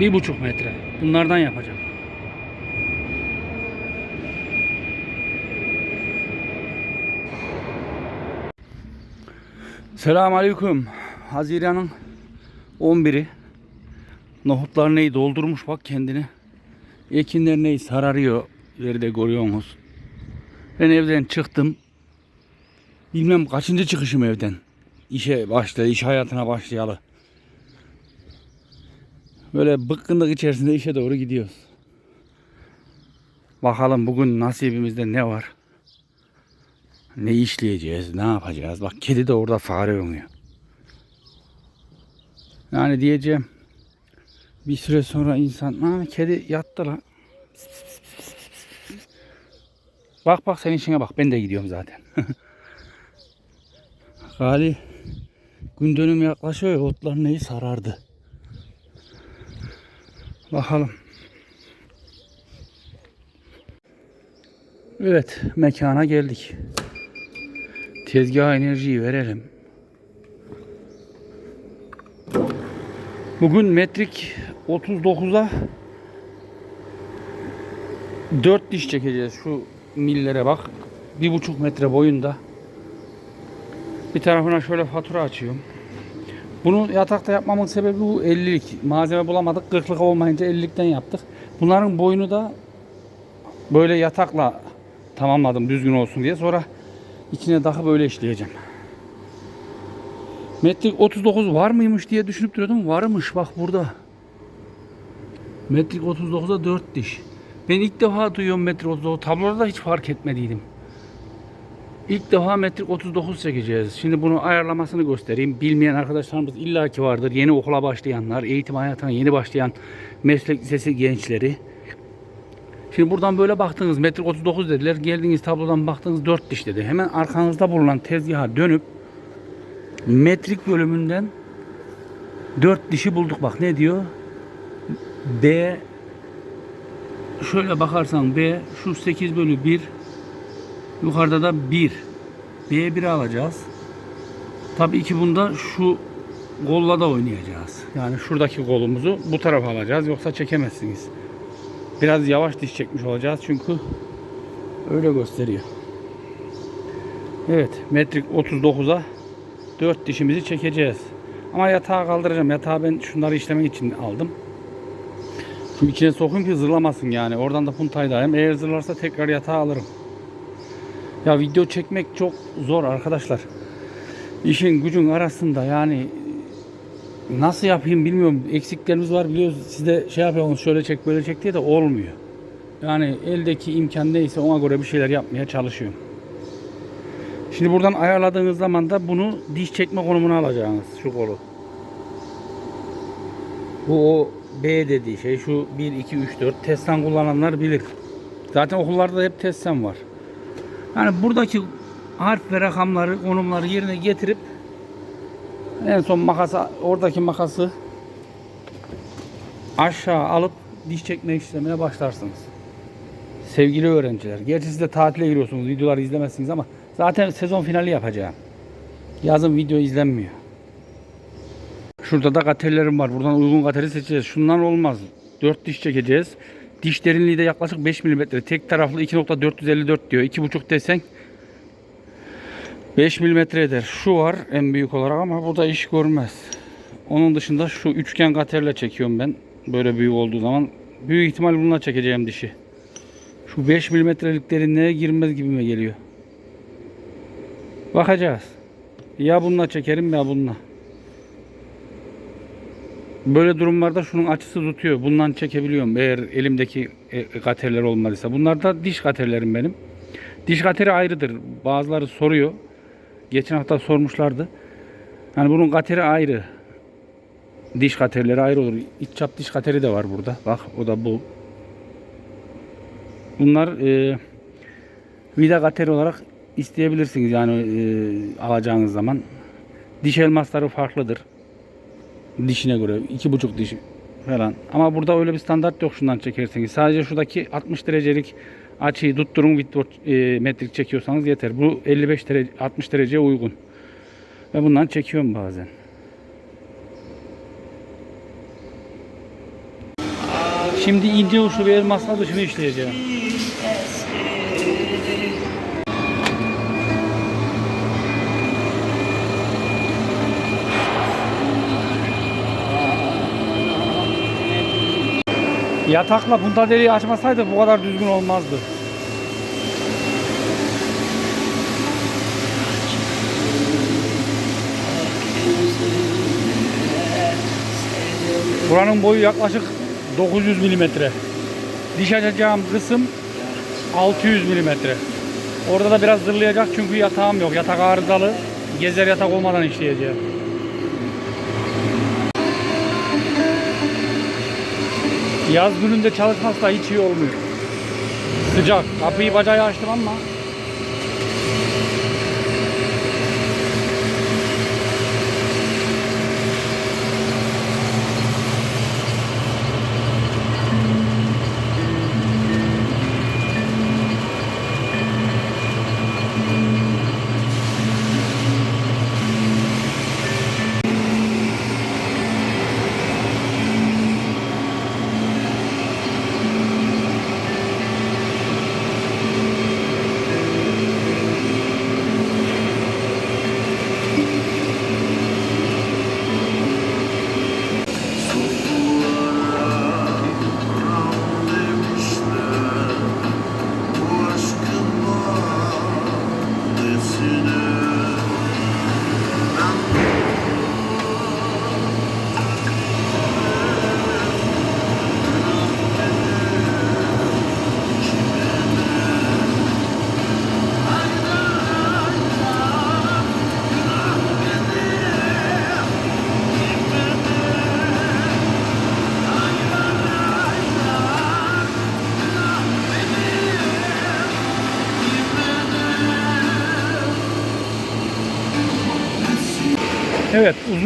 Bir buçuk metre. Bunlardan yapacağım. Selamun Aleyküm. Haziran'ın 11'i. Nohutlar neyi doldurmuş bak kendini. Ekinler neyi sararıyor. İleride görüyorsunuz. Ben evden çıktım. Bilmem kaçıncı çıkışım evden. İşe başladı, iş hayatına başlayalı. Böyle bıkkınlık içerisinde işe doğru gidiyoruz. Bakalım bugün nasibimizde ne var? Ne işleyeceğiz, ne yapacağız? Bak kedi de orada fare oynuyor. Yani diyeceğim bir süre sonra insan ha kedi yattı pis. Bak bak senin işine bak ben de gidiyorum zaten. Gali gün dönümü yaklaşıyor ya, otlar neyi sarardı. Bakalım. Evet mekana geldik. Tezgaha enerjiyi verelim. Bugün metrik 39'a 4 diş çekeceğiz. Şu millere bak. Bir buçuk metre boyunda. Bir tarafına şöyle fatura açıyorum. Bunu yatakta yapmamın sebebi bu 50'lik. Malzeme bulamadık. 40'lık olmayınca 50'likten yaptık. Bunların boyunu da böyle yatakla tamamladım düzgün olsun diye. Sonra içine daha böyle işleyeceğim. Metrik 39 var mıymış diye düşünüp duruyordum. Varmış bak burada. Metrik 39'a 4 diş. Ben ilk defa duyuyorum metrik 39. Tabloda da hiç fark etmediydim. İlk defa metrik 39 çekeceğiz. Şimdi bunu ayarlamasını göstereyim. Bilmeyen arkadaşlarımız illaki vardır. Yeni okula başlayanlar, eğitim hayatına yeni başlayan meslek lisesi gençleri. Şimdi buradan böyle baktınız metrik 39 dediler. Geldiğiniz tablodan baktınız 4 diş dedi. Hemen arkanızda bulunan tezgaha dönüp metrik bölümünden 4 dişi bulduk. Bak ne diyor? B şöyle bakarsan B şu 8 bölü 1 yukarıda da 1 B1 alacağız. Tabii ki bunda şu golla da oynayacağız. Yani şuradaki golumuzu bu tarafa alacağız. Yoksa çekemezsiniz. Biraz yavaş diş çekmiş olacağız çünkü öyle gösteriyor. Evet metrik 39'a 4 dişimizi çekeceğiz. Ama yatağı kaldıracağım. Yatağı ben şunları işlemek için aldım. Şu içine sokayım ki zırlamasın yani. Oradan da puntayı da Eğer zırlarsa tekrar yatağı alırım. Ya video çekmek çok zor arkadaşlar. İşin gücün arasında yani nasıl yapayım bilmiyorum. Eksiklerimiz var biliyoruz. Siz de şey yapıyorsunuz şöyle çek böyle çek diye de olmuyor. Yani eldeki imkan neyse ona göre bir şeyler yapmaya çalışıyorum. Şimdi buradan ayarladığınız zaman da bunu diş çekme konumuna alacaksınız şu kolu. Bu o B dediği şey şu 1 2 3 4 testten kullananlar bilir. Zaten okullarda da hep testten var. Yani buradaki harf ve rakamları, konumları yerine getirip en son makası, oradaki makası aşağı alıp diş çekme işlemine başlarsınız. Sevgili öğrenciler, gerçi siz de tatile giriyorsunuz, videoları izlemezsiniz ama zaten sezon finali yapacağım. Yazın video izlenmiyor. Şurada da katerlerim var. Buradan uygun kateri seçeceğiz. Şundan olmaz. 4 diş çekeceğiz. Diş derinliği de yaklaşık 5 mm. Tek taraflı 2.454 diyor. 2.5 desen 5 mm eder. Şu var en büyük olarak ama bu da iş görmez. Onun dışında şu üçgen katerle çekiyorum ben. Böyle büyük olduğu zaman. Büyük ihtimal bununla çekeceğim dişi. Şu 5 mm'lik derinliğe girmez gibime geliyor. Bakacağız. Ya bununla çekerim ya bununla. Böyle durumlarda şunun açısı tutuyor. Bundan çekebiliyorum eğer elimdeki e, katerler olmadıysa. Bunlar da diş katerlerim benim. Diş kateri ayrıdır. Bazıları soruyor. Geçen hafta sormuşlardı. Yani bunun kateri ayrı. Diş katerleri ayrı olur. İç çap diş kateri de var burada. Bak o da bu. Bunlar e, vida kateri olarak isteyebilirsiniz yani e, alacağınız zaman. Diş elmasları farklıdır dişine göre iki buçuk diş falan. Ama burada öyle bir standart yok şundan çekerseniz. Sadece şuradaki 60 derecelik açıyı tutturun Whitboard e, metrik çekiyorsanız yeter. Bu 55 derece 60 dereceye uygun. Ve bundan çekiyorum bazen. Şimdi ince uçlu bir elmasla dışını işleyeceğim. Yatakla punta deliği açmasaydı bu kadar düzgün olmazdı. Buranın boyu yaklaşık 900 milimetre. Diş açacağım kısım 600 milimetre. Orada da biraz zırlayacak çünkü yatağım yok. Yatak arızalı. Gezer yatak olmadan işleyeceğim. Yaz gününde çalışması hiç iyi olmuyor. Sıcak. Kapıyı bacağı açtım ama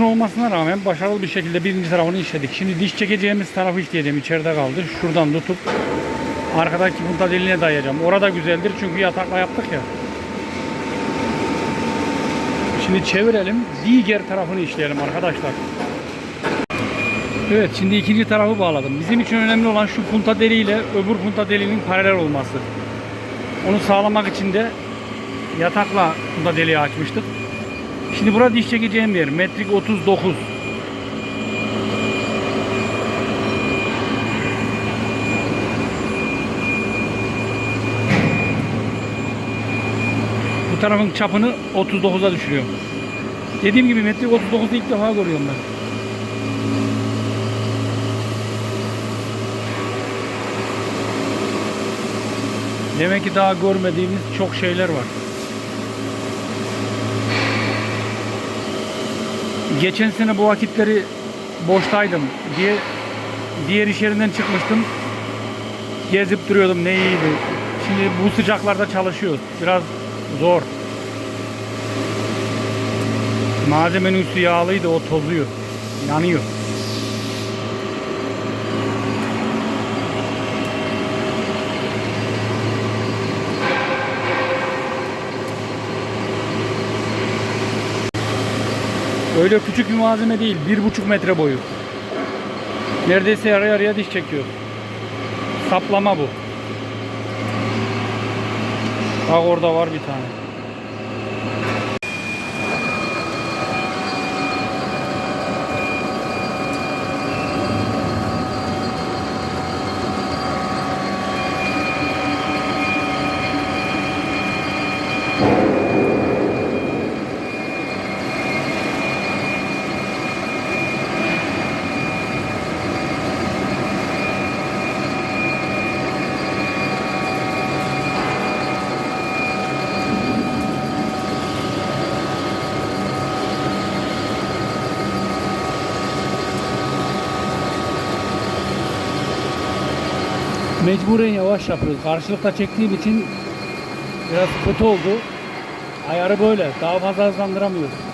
uzun olmasına rağmen başarılı bir şekilde birinci tarafını işledik. Şimdi diş çekeceğimiz tarafı işleyeceğim. içeride kaldı. Şuradan tutup arkadaki punta deliğine dayayacağım. Orada güzeldir çünkü yatakla yaptık ya. Şimdi çevirelim. Diğer tarafını işleyelim arkadaşlar. Evet şimdi ikinci tarafı bağladım. Bizim için önemli olan şu punta deliğiyle öbür punta deliğinin paralel olması. Onu sağlamak için de yatakla punta deliği açmıştık. Şimdi burada diş çekeceğim yer metrik 39. Bu tarafın çapını 39'a düşürüyorum. Dediğim gibi metrik 39'u ilk defa görüyorum ben. Demek ki daha görmediğimiz çok şeyler var. Geçen sene bu vakitleri boştaydım diye diğer iş yerinden çıkmıştım. Gezip duruyordum ne iyiydi. Şimdi bu sıcaklarda çalışıyoruz. Biraz zor. Malzemenin üstü yağlıydı o tozuyor. Yanıyor. Öyle küçük bir malzeme değil. Bir buçuk metre boyu. Neredeyse yarı yarıya diş çekiyor. Saplama bu. Bak orada var bir tane. Mecburen yavaş yapıyoruz. Karşılıkta çektiğim için biraz kötü oldu. Ayarı böyle. Daha fazla hızlandıramıyoruz.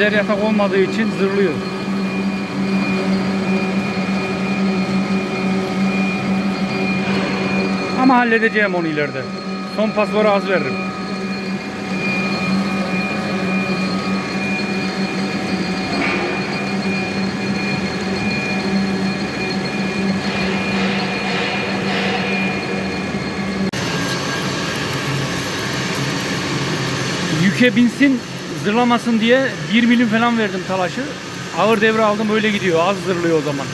Gezer yatak olmadığı için zırlıyor. Ama halledeceğim onu ileride. Son pasları az veririm. Yüke binsin zırlamasın diye 1 milim falan verdim talaşı. Ağır devre aldım öyle gidiyor. Az zırlıyor o zaman.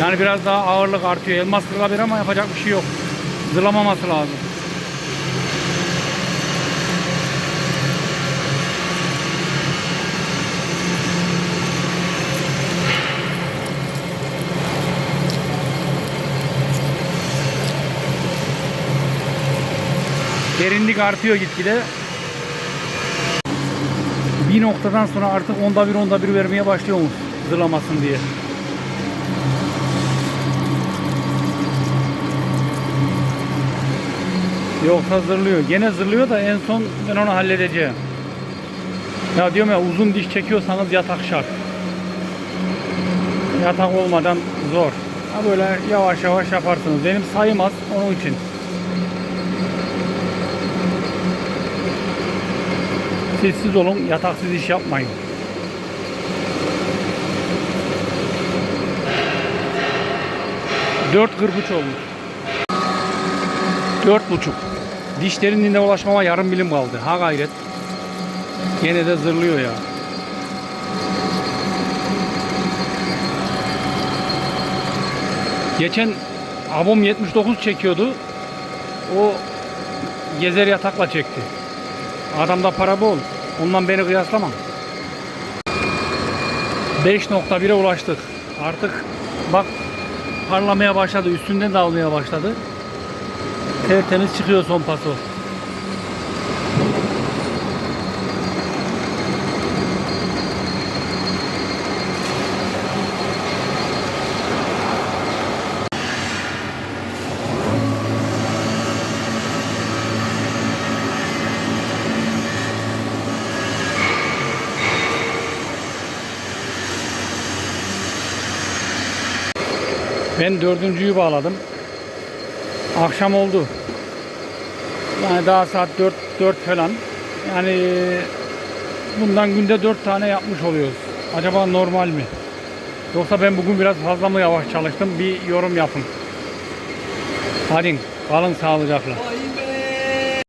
Yani biraz daha ağırlık artıyor. Elmas zırlabilir ama yapacak bir şey yok. Zırlamaması lazım. Derinlik artıyor gitgide. Bir noktadan sonra artık onda bir onda bir vermeye başlıyormuş zırlamasın diye. Yoksa zırlıyor. Gene zırlıyor da en son ben onu halledeceğim. Ya diyorum ya uzun diş çekiyorsanız yatak şart. Yatak olmadan zor. Ha böyle yavaş yavaş yaparsınız. Benim sayım az onun için. Sessiz olun, yataksız iş yapmayın. Dört kırpıç olmuş. Dört buçuk. Diş derinliğine ulaşmama yarım milim kaldı. Ha gayret. Gene de zırlıyor ya. Geçen abom 79 çekiyordu. O gezer yatakla çekti. Adamda para bol. Ondan beni kıyaslama. 5.1'e ulaştık. Artık bak parlamaya başladı. Üstünden de almaya başladı. Tertemiz çıkıyor son paso. Ben dördüncüyü bağladım. Akşam oldu. Yani daha saat 4, 4 falan. Yani bundan günde 4 tane yapmış oluyoruz. Acaba normal mi? Yoksa ben bugün biraz fazla mı yavaş çalıştım? Bir yorum yapın. Hadi kalın sağlıcakla.